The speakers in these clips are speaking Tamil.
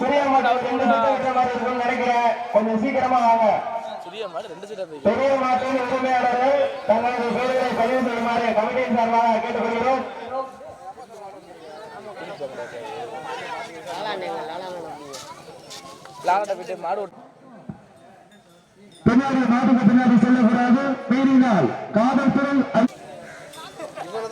பெரிய மாட்டு ரெண்டு விட்ட மாதிரி இருக்கும்னு நினைக்கிறேன். கொஞ்சம் சீக்கிரமா வாங்க. சிறிய மாடு ரெண்டு சீட்டா போய் பெரிய மாட்டின் உரிமையாளர்கள் தங்களது பெயர்களை பதிவு செய்யுமாறு கமிட்டியின் சார்பாக கேட்டுக்கொள்கிறோம். லாலட்ட போயிட்டு மாடு பின்னாடி மாட்டுக்கு பின்னாடி செல்லக்கூடாது. மீறினால் காவல்துறை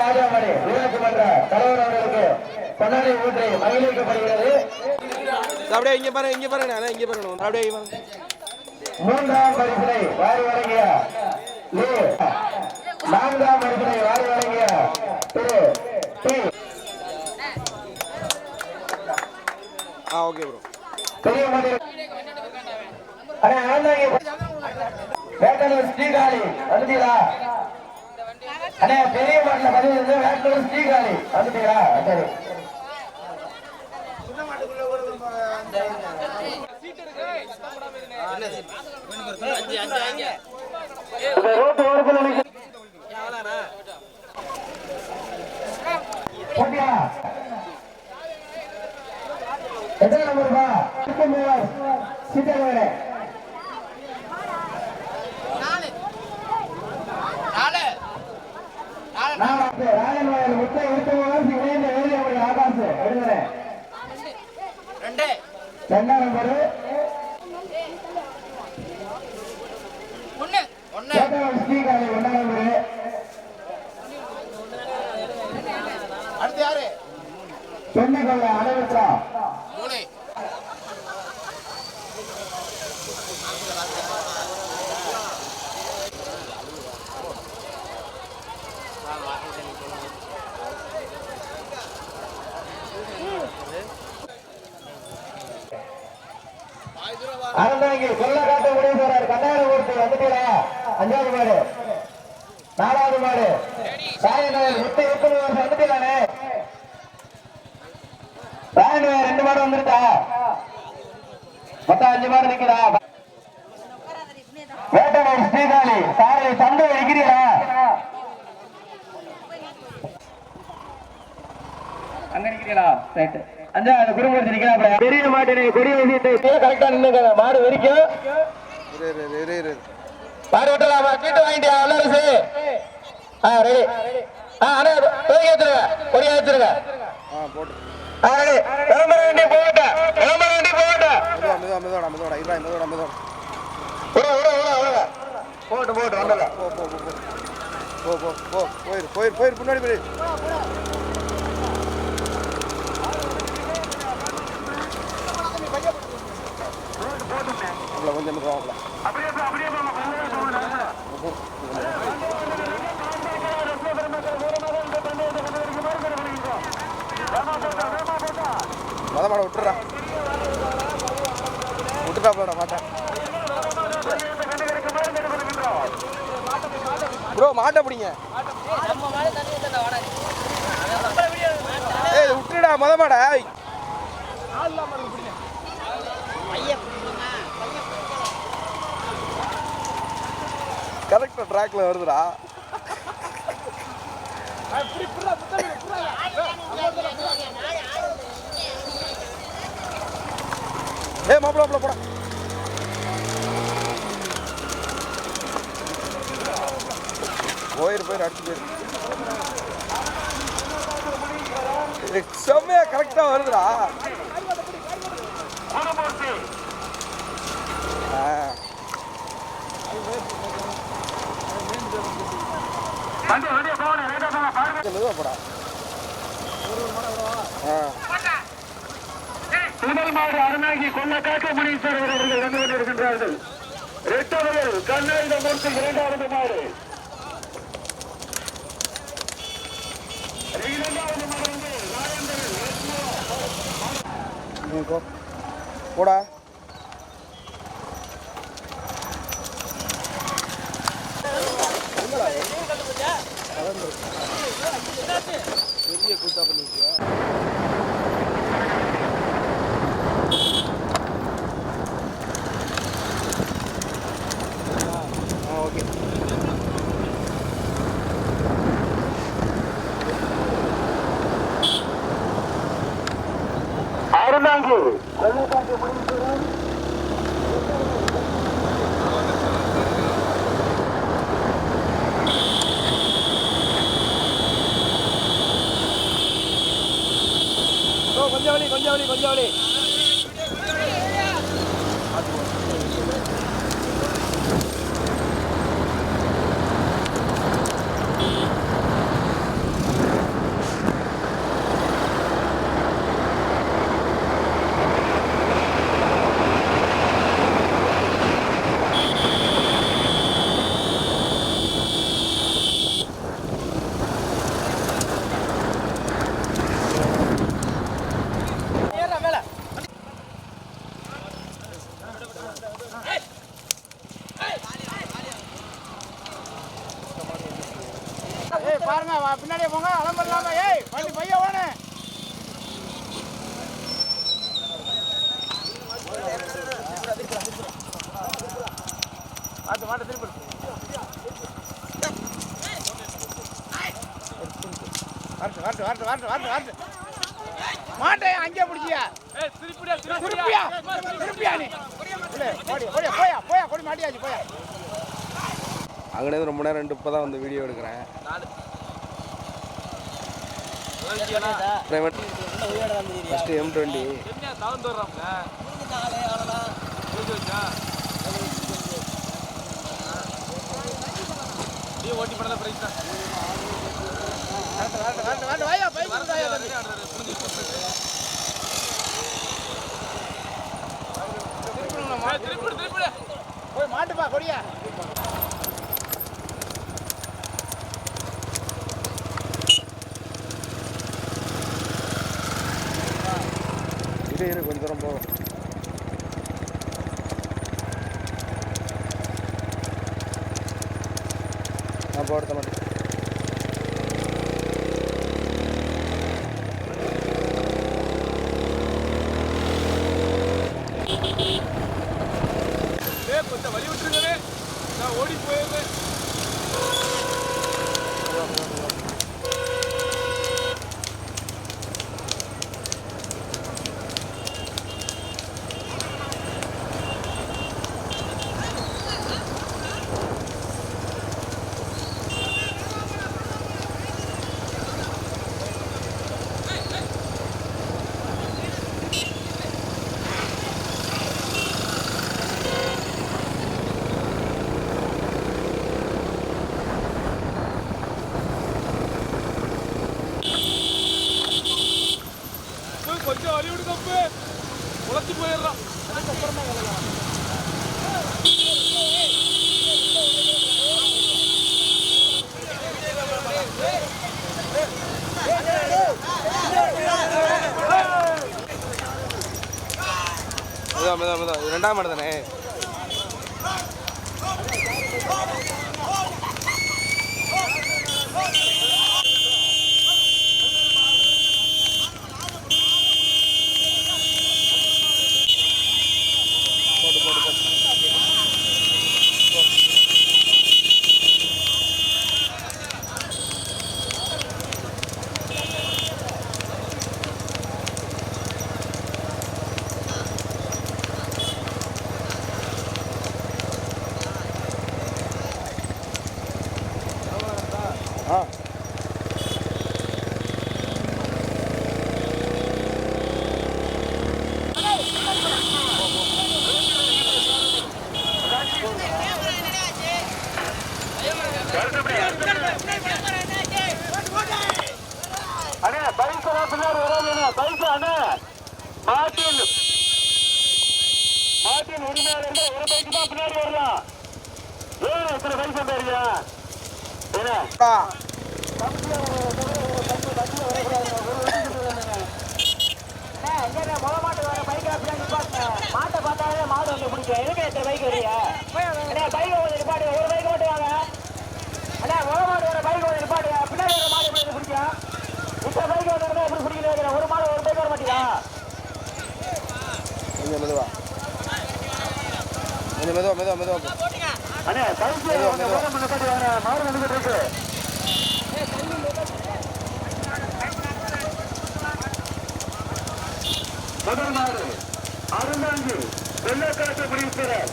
ராஜாமணி ஊராட்சி மன்ற தலைவர் அவர்களுக்கு பொன்னாடி ஊற்றி மகிழ்விக்கப்படுகிறது. அப்படியே இங்க பாருங்க இங்க பாருங்க அண்ணா இங்க பாருங்க அப்படியே இங்க பாருங்க. மூன்றாம் பரிசினை வாரி வழங்கிய. நான்காம் பரிசினை வாரி வழங்கிய திரு டி. ஆ ஓகே ப்ரோ பெரிய மந்திரி. அண்ணா வேட்டனூர் ஸ்ரீகாளி வந்துட்டீங்களா அண்ணே பெரிய மாட்டில் பதிவு இருந்து வேட்டூர் ஸ்ரீகாளி. வந்துட்டீங்களா? சரி. எத்தனை ரெண்டாம் நம்பரு. ஒன்னாம் நம்பரு. அடுத்து யாரு? பெண்ணை கொள்ள மூணு. அறந்தாங்கி சொல்ல காட்ட முடிவு போறாரு கண்ணாடி ஊர்த்தி வந்துட்டீரா அஞ்சாவது மாடு. நாலாவது மாடு. சாயநாயர் முட்டை எத்தனை வருஷம் வந்துட்டீங்களானே சாயநகர் ரெண்டு மாடு வந்துருக்கா மொத்தம் அஞ்சு மாடு நிக்கிறா வேட்டனூர் ஸ்ரீகாளி சாரை சந்தை வைக்கிறீங்களா அங்க நிக்கிறீங்களா? ரைட்டு அஞ்சா அந்த குடும்பத்தை நிக்கிறாப்ல பெரிய மாட்டினை கொடி வைத்து கரெக்டா நின்னுங்க மாடு வெறிக்கும். மாடு விட்டலாமா? கீட்டு வாங்கிட்டியா எல்லாரும் சரி ஆ ரெடி ஆ அண்ணா தொகுதி ஏத்துருங்க. கொடி ஏத்துருங்க. ஆ ரெடி விளம்பரம் வேண்டி போட்ட விளம்பரம் வேண்டி போட்ட மெதுவா மெதுவா மெதுவா மெதுவா மெதுவா மெதுவா உடா உடா உடா உடா போட்டு போட்டு வந்தல போ போ போ போ போ போயிரு போயிரு போயிரு முன்னாடி போயிரு. அவ்வளோ கொஞ்சம் மெதுவா அவ்வளோ மத மாட விட்டுறா விட்டுட்டா போடா மாட்டேன். ப்ரோ மாட்டை பிடிங்க. ஏய் விட்டுடா மொத மாடா டாக்டர் ட்ராக்ல வருதுடா. ஏ மாப்பிள போட போடா. போயிரு போயிரு அடிச்சு போயிரு. செம்மையா கரெக்டா வருதுடா ஆ. கொஞ்சம் மெதுவா போடா ஆ முதல் மாடு அருணாகி கொல்லக்காக்க முனீஸ்வரர் அவர்கள் வந்து கொண்டிருக்கின்றார்கள் இரட்டவர்கள் கண்ணாயுத மூர்த்தி இரண்டாவது மாடு இரண்டாவது மாடு வந்து கலந்துருக்கு. பெரிய கூத்தா பண்ணிருக்கியா ஆ ஓகே அருந்தாங்கி வெள்ளைக்காட்டு முடிவுடன் ஓ கொஞ்சம் வழி கொஞ்சம் வழி கொஞ்சம் வழி ஏய் பாருங்க வா, போங்க அலம்பல்லாம ஏய் வண்டி பைய ஓனே மாட்டு மாட்டு திருப்பி. வரட்டு வரட்டு வரட்டு வரட்டு வரட்டு வரட்டு. மாட்டை அங்கே பிடிச்சியா? திருப்பியா? திருப்பியா நீ? இல்ல, போயா போயா கொடி மாட்டியாச்சு போயா. அங்கேருந்து ரொம்ப நேரம் ரெண்டு இப்போ தான் வந்து வீடியோ எடுக்கிறேன். ஃபஸ்ட்டு எம் டுவெண்ட்டி போய் மாட்டுப்பா கொடியா. கொஞ்சம் வழி விட்டுருங்கவே நான் ஓடி போயிருந்தேன் கொஞ்சம் வழி விடு தப்பு உழைச்சி போயிடுறான் மெதா மெதா மெதா இது ரெண்டாம் இடம் தானே போட்டு போட்டு போட்டு ஆ அண்ணே பைக் பின்னாடி வராதுண்ணே பைக் அண்ணே. மாட்டின். மாட்டின் உரிமையாளர் ஒரு தான் பின்னாடி வரலாம். ஏன் இத்தனை பைக் வந்தாருயா மாட்டை பார்த்தாலே மாடு வந்து பிடிக்கும். எதுக்கு எத்தனை பைக் வரியா அண்ணே பைக் வந்து நிப்பாடு ஒரு பைக் மட்டும் வாங்க அண்ணே முத மாடு வர பைக் வந்து நிப்பாடு பைக் வந்தா எப்படி பிடிக்கல ஒரு மாடு ஒரு பைக் வர மாட்டியா கொஞ்சம் மெதுவா. கொஞ்சம் மெதுவா மெதுவா மெதுவா. அண்ணே பைக் வாங்க மாடு வந்துட்டு இருக்கு. முதல் மாடு அருந்தாங்கி வெள்ளக்காட்டு முடிவுகிறார்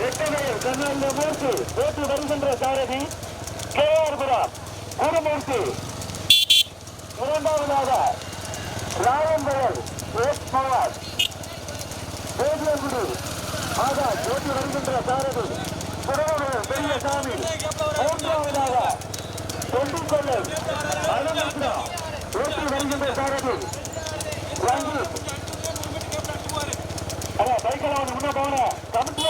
ரெட்டகையில் கண்ணாந்த மூர்த்தி போட்டு வருகின்ற சாரதி கே ஆர் புரம் குருமூர்த்தி. இரண்டாவதாக ராயம்பயல் எஸ் பவார். தேவியங்குடி ஆகா ஜோதி வருகின்ற சாரதி புறவர்கள் பெரியசாமி மூன்றாவதாக தொண்டிக்கொள்ளை அனுமித்ரா ஓட்டி வருகின்ற சாரதி. ரஞ்சித். அதான் பைக்கலாவது முன்ன போன கமிட்டியாளர்களை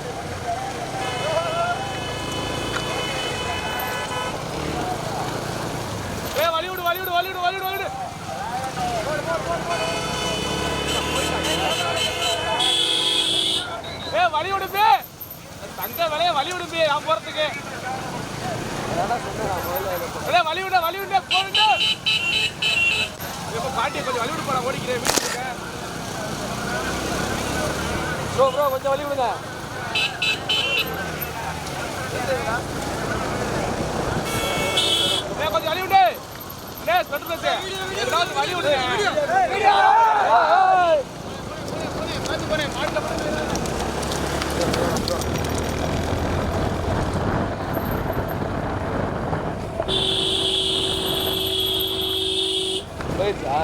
வாப்ல வழி விடுப்பே தங்க விலைய வழி விடுப்பே நான் போறதுக்கு. அடே, வழி விட வழி விட போடுங்க. இப்ப பாட்டியை கொஞ்சம் வழி விடு போறேன் ஓடிக்கிறேன் வீட்டுக்கு ப்ரோ ப்ரோ கொஞ்சம் வழி விடுங்க. கொஞ்சம் வழி விடு அடே சொல்றது ஏதாவது வழி விடுங்க போயிடுச்சா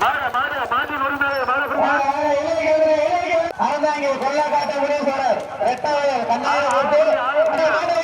மாடு மாடு மாட்டின் உரிமையாளர் மாடு அறந்தாங்க கொல்லா காட்ட முடிவு போறார் ரெட்டவயல் கண்ணாடி போட்டு அடே, மாடு